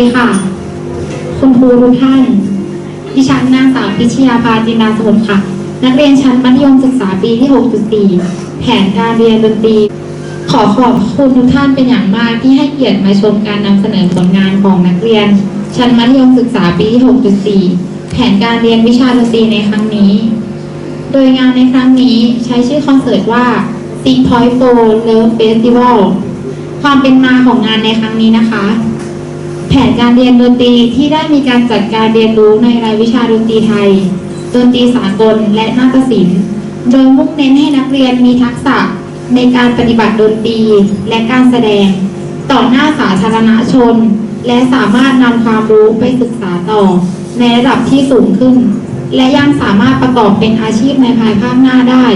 ดีค่ะ คุณครูทุกท่าน ดิฉันนางสาวพิชยาภาจินดาสมุทรค่ะ นักเรียนชั้นมัธยมศึกษาปีที่ 6.4 แผนการเรียนดนตรี ขอขอบคุณทุกท่านเป็นอย่างมากที่ให้เกียรติมาชมการนำเสนอผลงานของนักเรียน ชั้นมัธยมศึกษาปีที่ 6.4 แผนการเรียนวิชาดนตรีในครั้งนี้ โดยงานในครั้งนี้ใช้ชื่อคอนเสิร์ตว่า Six Point Four Love Festival ความเป็นมาของงานในครั้งนี้นะคะ แผนการเรียนดนตรีที่ได้มีการจัดการเรียนรู้ในรายวิชาดนตรีไทย ดนตรีสากลและนาฏศิลป์ โดยมุ่งเน้นให้นักเรียนมีทักษะในการปฏิบัติดนตรีและการแสดง ต่อหน้าสาธารณชน และสามารถนำความรู้ไปศึกษาต่อ ในระดับที่สูงขึ้น และยังสามารถประกอบเป็นอาชีพในภายภาคหน้าได้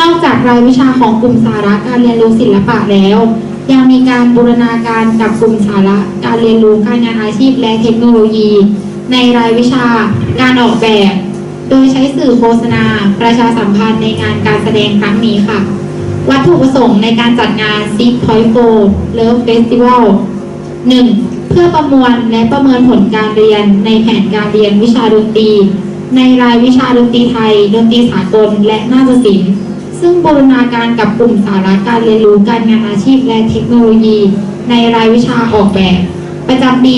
นอกจากรายวิชาของกลุ่มสาระการเรียนรู้ศิลปะแล้ว ยังมีการบูรณาการกับกลุ่มสาระการเรียนรู้การงานอาชีพและเทคโนโลยี ในรายวิชา การออกแบบ โดยใช้สื่อโฆษณา ประชาสัมพันธ์ในงานการแสดงครั้งนี้ค่ะ วัตถุประสงค์ในการจัดงาน Six Point Four Love Festival 1. เพื่อประมวลและประเมินผลการเรียนในแผนการเรียนวิชาดนตรี ในรายวิชาดนตรีไทย ดนตรีสากล และนาฏศิลป์ ซึ่งบูรณาการกับกลุ่มสาระการเรียนรู้การงานอาชีพและเทคโนโลยี ในรายวิชาออกแบบ ประจำปี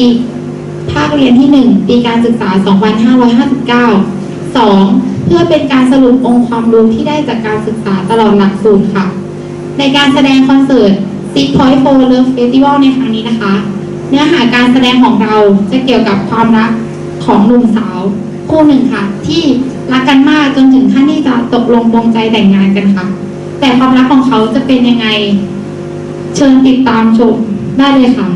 ภาคเรียนที่ 1 ปีการศึกษา 2559 2. เพื่อเป็นการสรุปองค์ความรู้ที่ได้จากการศึกษาตลอดหลักสูตรค่ะ ในการแสดงคอนเสิร์ต Six Point Four Love Festival ในครั้งนี้นะคะ เนื้อหาการแสดงของเราจะเกี่ยวกับความรักของหนุ่มสาว คู่หนึ่งค่ะ ที่ รักกันมากจนถึงขั้นที่จะตกลงปรงใจแต่งงานกันค่ะ แต่ความรักของเขาจะเป็นยังไง เชิญติดตามชมได้เลยค่ะ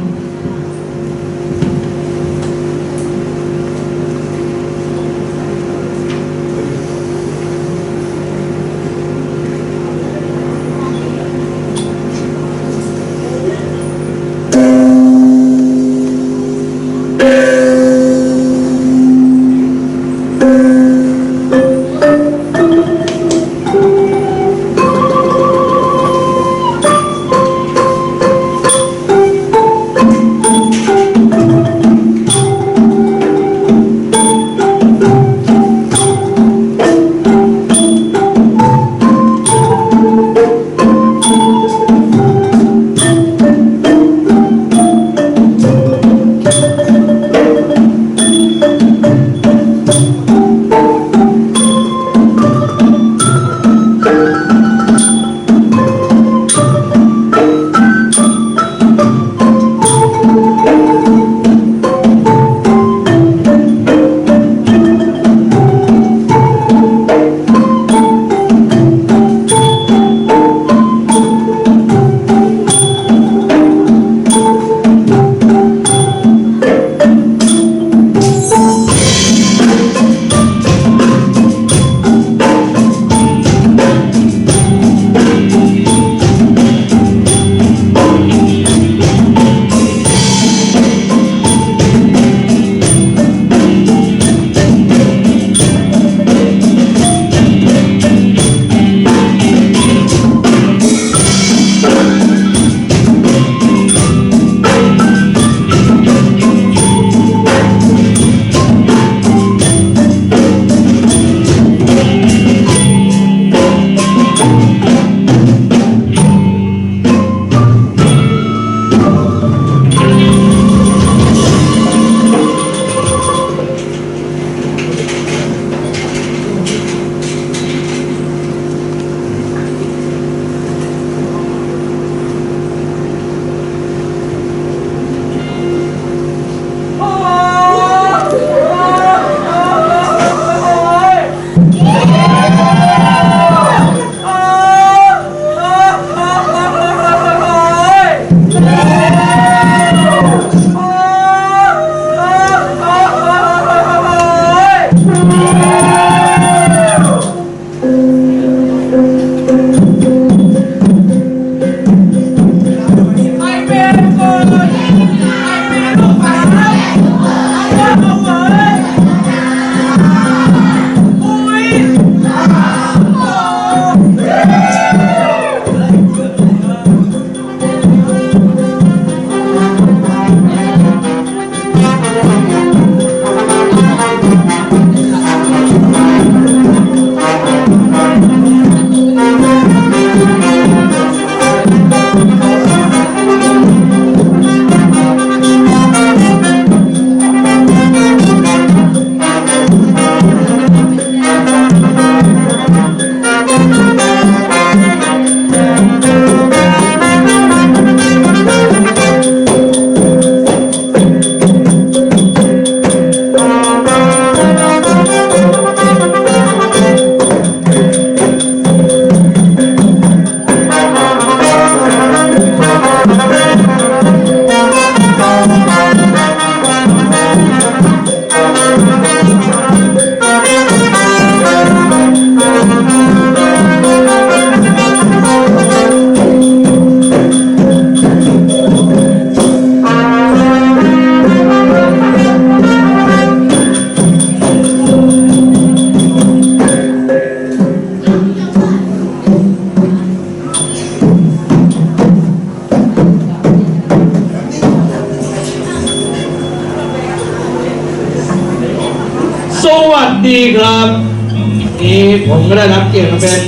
ผมก็ได้รับเกียรติมาเป็น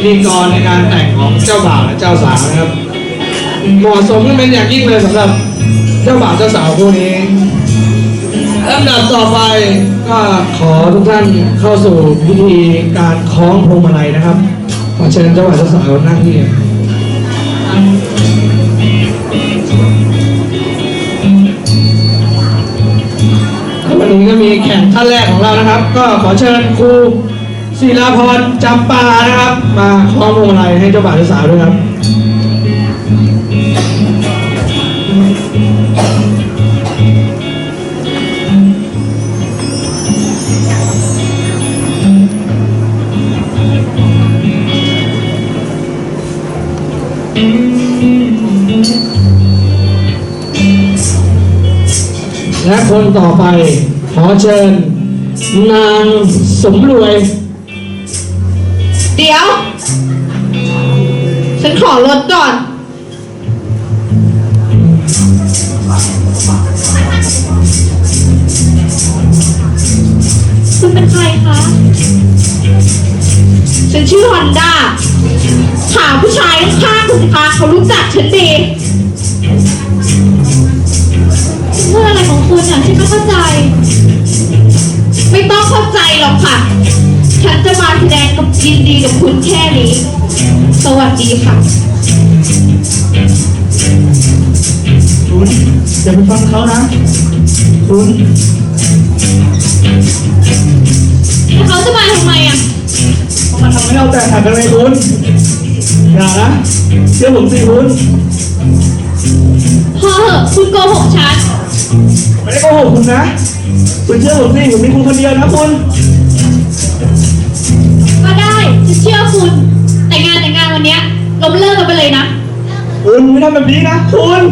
พิธีกรในการแต่งของเจ้าบ่าวและเจ้าสาวนะครับ เหมาะสมกันเป็นอย่างยิ่งเลยสำหรับเจ้าบ่าวเจ้าสาวคู่นี้ลำดับต่อไปก็ขอทุกท่านเข้าสู่พิธีการคล้องพวงมาลัยนะครับ ขอเชิญเจ้าบ่าวเจ้าสาวนั่งที่วันนี้ก็มีแขกท่านแรกของเรานะครับ ก็ขอเชิญครู ศิลาพรจำปานะครับ มาคล้องวงมาลัยให้เจ้าบ่าวเจ้าสาวด้วยครับและคนต่อไปขอเชิญ นางสมรวย เดี๋ยว ฉันขอรถก่อน คุณเป็นใครคะ ฉันชื่อฮอนด้าถามผู้ชายข้างๆคุณสิคะเขารู้จักฉันดีเรื่องอะไรของคุณอะฉันไม่เข้าใจ ไม่ต้องเข้าใจหรอกค่ะ ฉันจะมาแสดงกับยินดีกับ คุณแค่นี้ สวัสดีค่ะคุณอย่าไปฟังเขานะคุณแล้วเขาจะมาทำไมอะเขามาทำให้เราแตกหักกันเลยคุณอย่านะเชื่อผมสิคุณพอเหอะคุณโกหกฉันไม่ได้โกหกคุณนะคุณเชื่อผมสิผมมีคุณคนเดียวนะคุณ ชื่อคุณ แต่งงานแต่งงานวันเนี้ยล้มเลิกกันไปเลยนะ คุณไม่ทำแบบนี้นะคุณ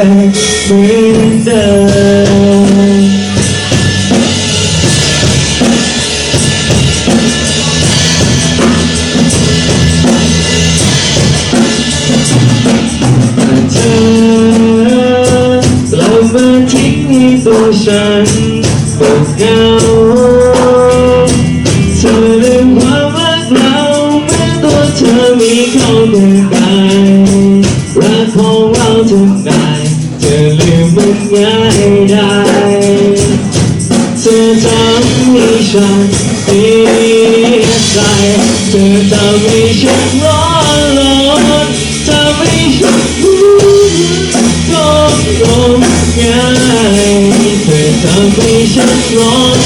คงเป็นเหมือนเดิมเธอกลับมาทิ้งให้ตัวฉันเปิดเหงาเธอลืมความรักเราเมื่อตัวเธอมีเขาตรงกายรักของ ง่ายได้เธอทำให้ฉันเสียใจเธอทำให้ฉันร้อนรนทำให้ฉันร้องร้องง่ายเธอทำให้ฉันร้อน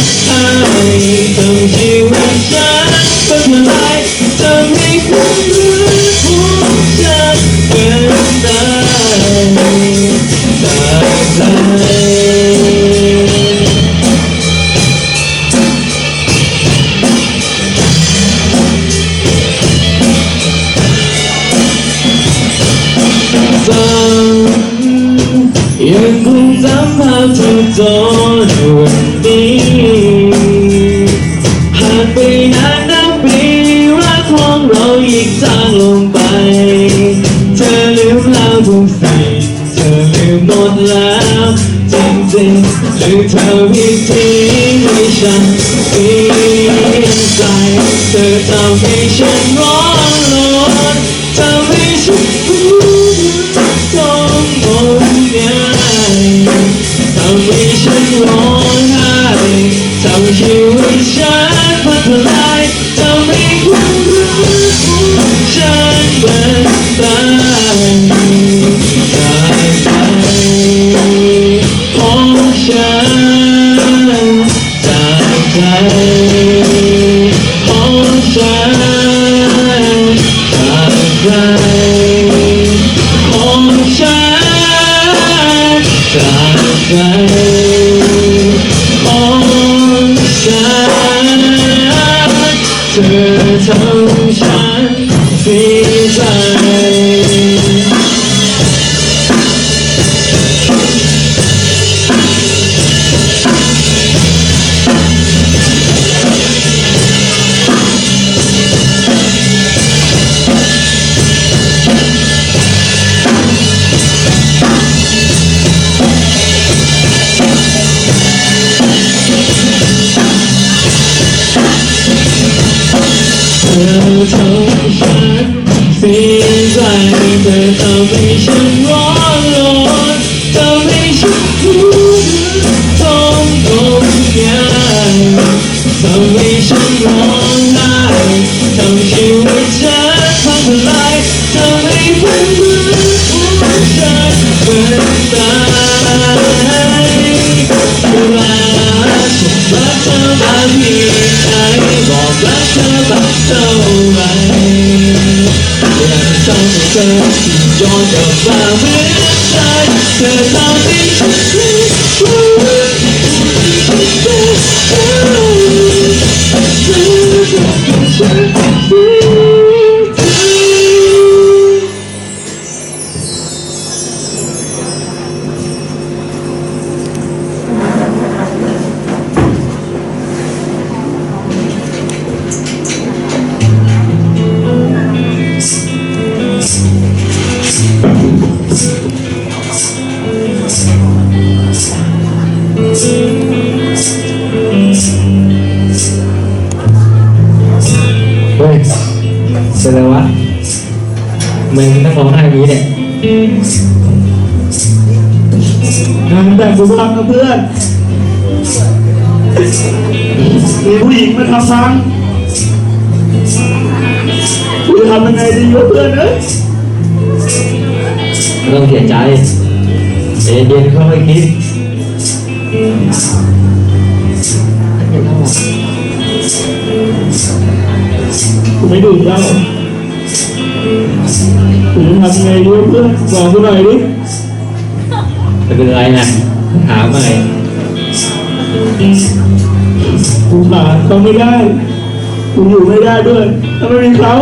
คือเธอวิธีให้ฉัน จา เย็นเข้าไปคิดกูไม่ดูดแล้วกูทำไงด้วยเพื่อนบอกกูหน่อยดิจะเป็นอะไรนะถามอะไรกูหาเขาไม่ได้กูอยู่ไม่ได้ด้วยถ้าไม่มีเขา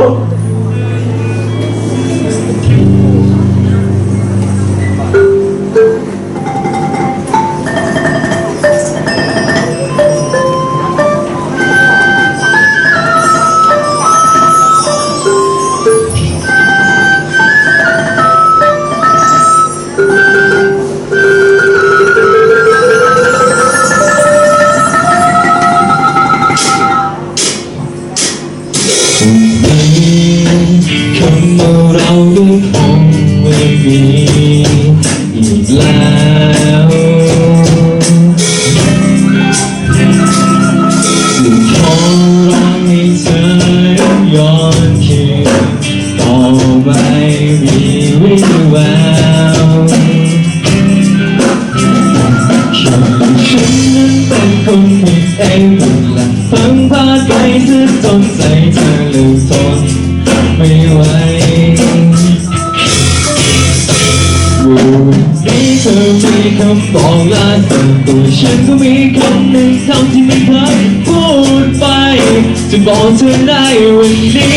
ball tonight with me.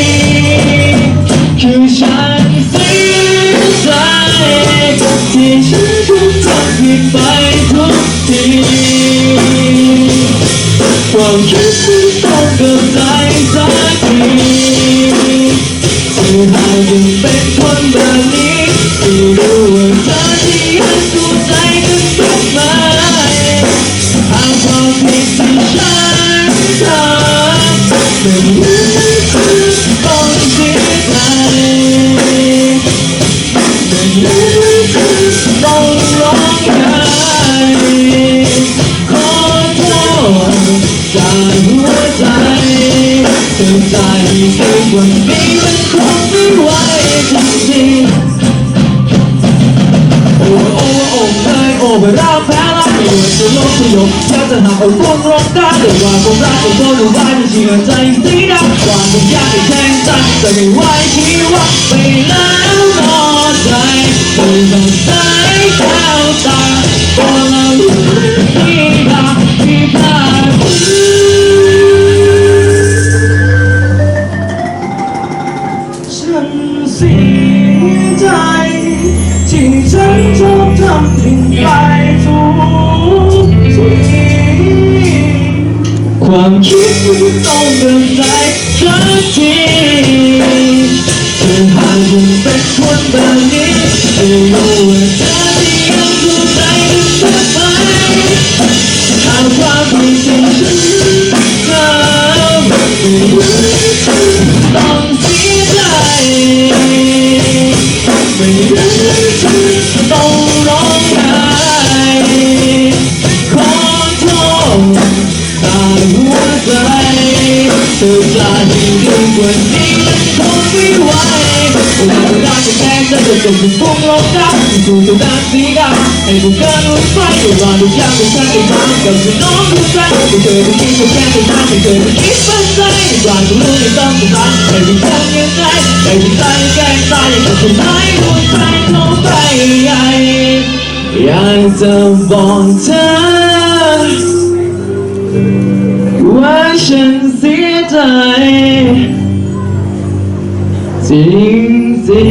ให้กูเกินรู้ไปเวลาทุกอย่างเป็นฉันเป็นทางกับพี่น้องทุกท่านไม่เคยไปคิดว่าแค่เป็นทาไม่เคยไปคิดเป็นใจกลางกูรู้ไม่ต้องเป็นทางไม่มีทางยังไงไม่มีใจแก้ตายกับคนไหนหัวใจเข้าไปใหญ่อยากจะบอกเธอว่าฉันเสียใจจริ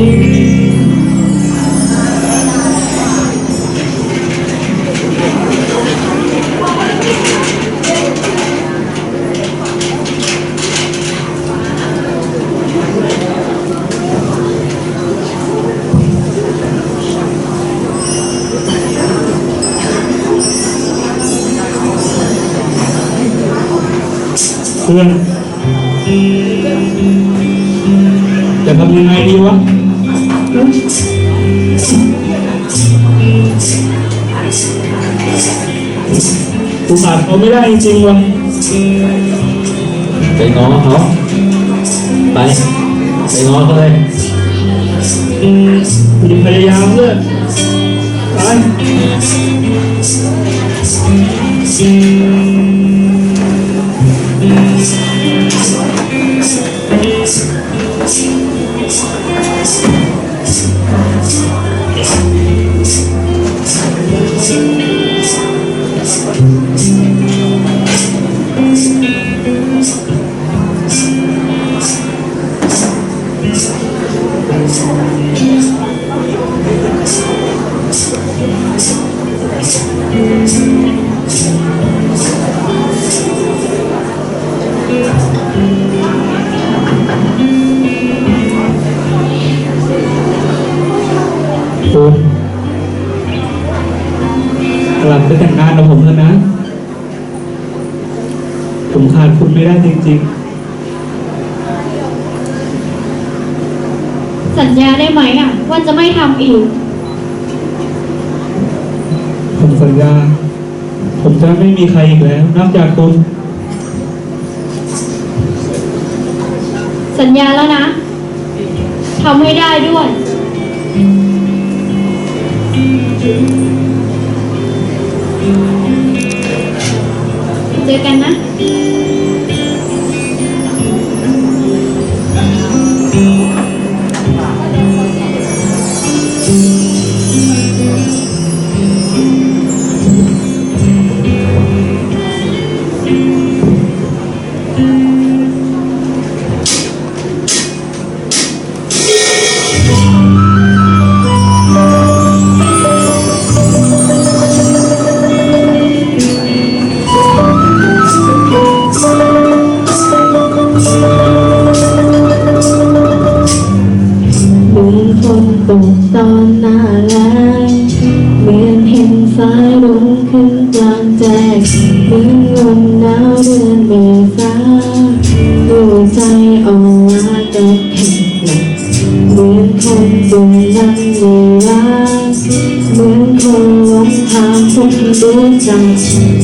เพื่อนจะทำยังไงดีวะกูขาดเขาไม่ได้จริงๆวะไปง้อเขาไปไปง้อเขาเลยมีพยายามเลยไป นักจากคุณสัญญาแล้วนะทำให้ได้ด้วย เจอกันนะ รู้จัก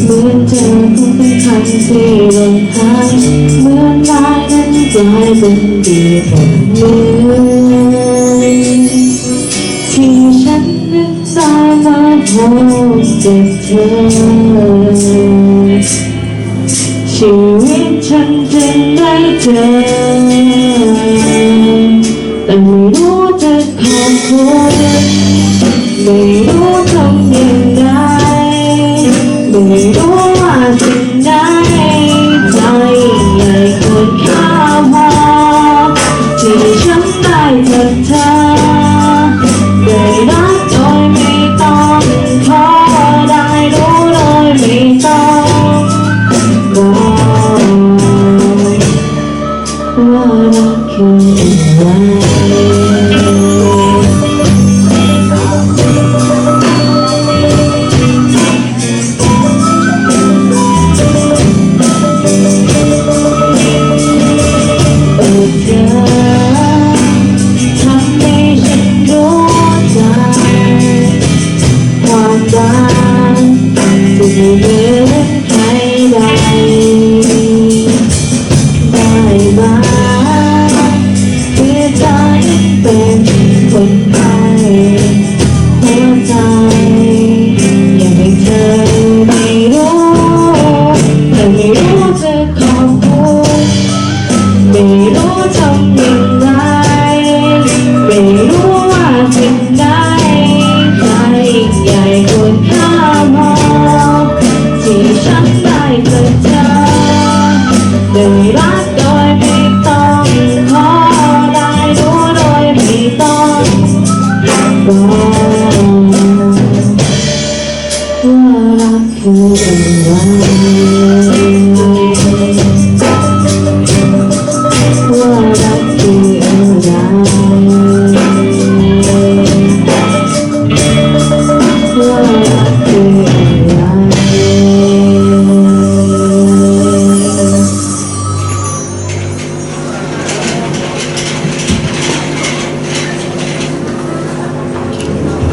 เหมือนเจอคนเป็นคำที่ลงหายเหมือนลายนั้นกลายเป็นดีหมเมือนที่ฉันนึกตายมาพบเจ็บเธอชีวิตฉันจึงได้เจอ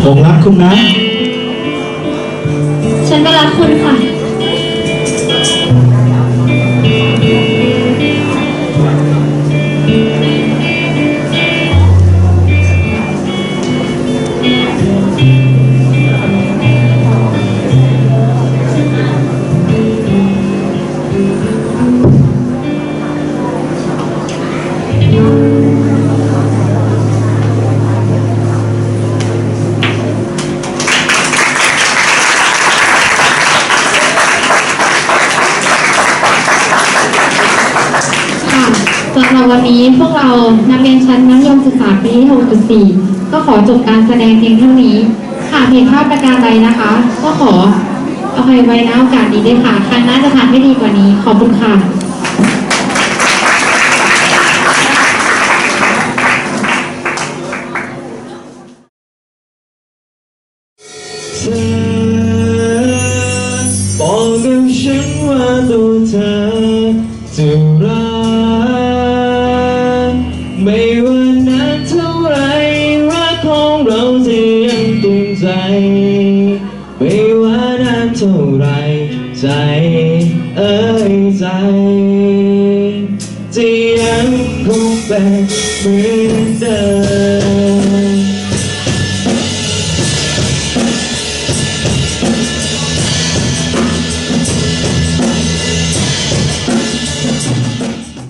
ผมรักคุณนะ ฉันก็รักคุณค่ะ 4 ก็ขอจบการแสดงเพียงเท่านี้ค่ะเพียงภาพประการใดนะคะ ก็ขอเอภัยไว้นะโอกาสดีด้วยค่ะ ครั้งหน้าจะทำให้ดีกว่านี้ ขอบคุณค่ะ